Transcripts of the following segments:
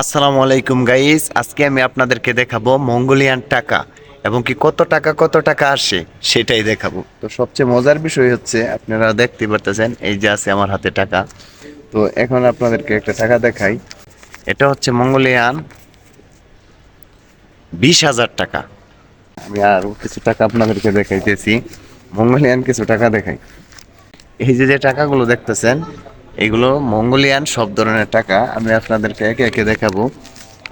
আসসালামু আলাইকুম গাইস আজকে আমি আপনাদেরকে দেখাবো মঙ্গোলিয়ান টাকা এবং কি কত টাকা কত টাকা আসে সেটাই দেখাবো। তো সবচেয়ে মজার বিষয় হচ্ছে, আপনারা দেখতে পারতেছেন, এই যে আছে আমার হাতে টাকা। তো এখন আপনাদেরকে একটা টাকা দেখাই। এটা হচ্ছে মঙ্গোলিয়ান বিশ হাজার টাকা। আমি আরও কিছু টাকা আপনাদেরকে দেখাইতেছি। মঙ্গোলিয়ান কিছু টাকা দেখাই। এই যে যে টাকাগুলো দেখতেছেন এগুলো মঙ্গোলিয়ান সব ধরনের টাকা আমি আপনাদেরকে একে একে দেখাবো।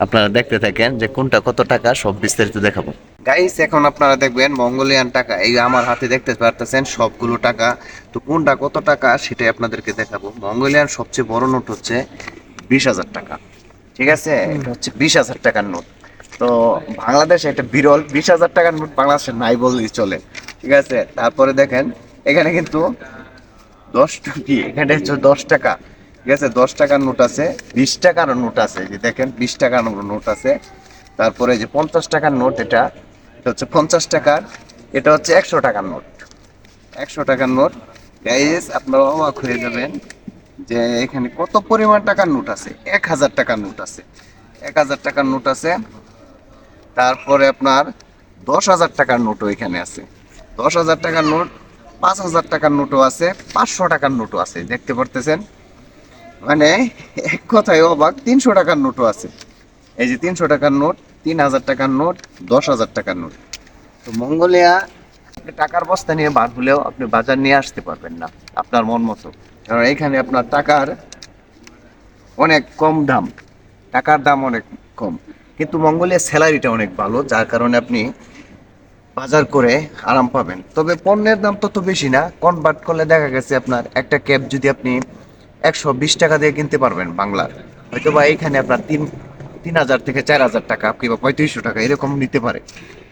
আপনারা দেখতে থাকেন যে কোনটা কত টাকা সব বিস্তারিত দেখাবো। গাইস এখন আপনারা দেখবেন মঙ্গোলিয়ান টাকা এই আমার হাতে দেখতে পারতেছেন সবগুলো টাকা। তো কোনটা কত টাকা সেটাই আপনাদেরকে দেখাবো। মঙ্গোলিয়ান সবচেয়ে বড় নোট হচ্ছে বিশ হাজার টাকা। ঠিক আছে? এটা হচ্ছে বিশ হাজার টাকার নোট। তো বাংলাদেশে একটা বিরল বিশ হাজার টাকার নোট বাংলাদেশে নাই বললেই চলে। ঠিক আছে? তারপরে দেখেন এখানে কিন্তু দশ কি এখানে হচ্ছে দশ টাকা। ঠিক আছে, দশ টাকার নোট আছে, বিশ টাকার নোট আছে যে দেখেন, বিশ টাকার নোট আছে। তারপরে যে পঞ্চাশ টাকার নোট এটা এটা হচ্ছে পঞ্চাশ টাকার, এটা হচ্ছে একশো টাকার নোট। একশো টাকার নোট। গাইস আপনারা অবাক হয়ে যাবেন যে এখানে কত পরিমাণ টাকার নোট আছে। এক হাজার টাকার নোট আছে। এক হাজার টাকার নোট আছে। তারপরে আপনার দশ হাজার টাকার নোটও এখানে আছে। দশ হাজার টাকার নোট পাঁচ হাজার টাকার নোটও আছে, পাঁচশো টাকার নোটও আছে, দেখতে পারতেছেন? মানে এক কথায় অবাক, তিনশো টাকার নোটও আছে। এই যে তিনশো টাকার নোট, তিন হাজার টাকার নোট, দশ হাজার টাকার নোট। তো মঙ্গোলিয়া, আপনি টাকার বস্তা নিয়ে বার হলেও আপনি বাজার নিয়ে আসতে পারবেন না, আপনার মন মতো। কারণ এখানে আপনার টাকার অনেক কম দাম, টাকার দাম অনেক কম। কিন্তু মঙ্গোলিয়ার স্যালারিটা অনেক ভালো, যার কারণে আপনি বাজার করে আরাম পাবেন। তবে পণ্যের দাম তত বেশি না। কনভার্ট করলে দেখা গেছে আপনার একটা ক্যাব যদি আপনি একশো বিশ টাকা দিয়ে কিনতে পারবেন বাংলার। হয়তো বা এইখানে আপনার তিন তিন হাজার থেকে চার হাজার টাকা কিংবা পঁয়ত্রিশশো টাকা এরকম নিতে পারে।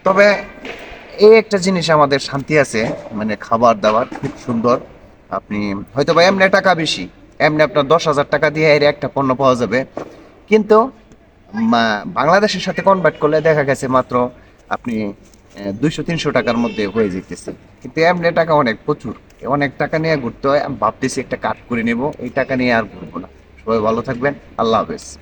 তবে এই একটা জিনিস আমাদের শান্তি আছে মানে খাবার দাবার খুব সুন্দর। আপনি হয়তো বা এমনি টাকা বেশি, এমনি আপনার দশ হাজার টাকা দিয়ে এর একটা পণ্য পাওয়া যাবে। কিন্তু বাংলাদেশের সাথে কনভার্ট করলে দেখা গেছে মাত্র আপনি দুইশো, তিনশো টাকার মধ্যে হয়ে যেতেছে। কিন্তু এমনি টাকা অনেক প্রচুর। অনেক টাকা নিয়ে ঘুরতে হয়। আমি ভাবতেছি একটা কাট করে নেব। এই টাকা নিয়ে আর ঘুরবো না। সবাই ভালো থাকবেন। আল্লাহ হাফেজ।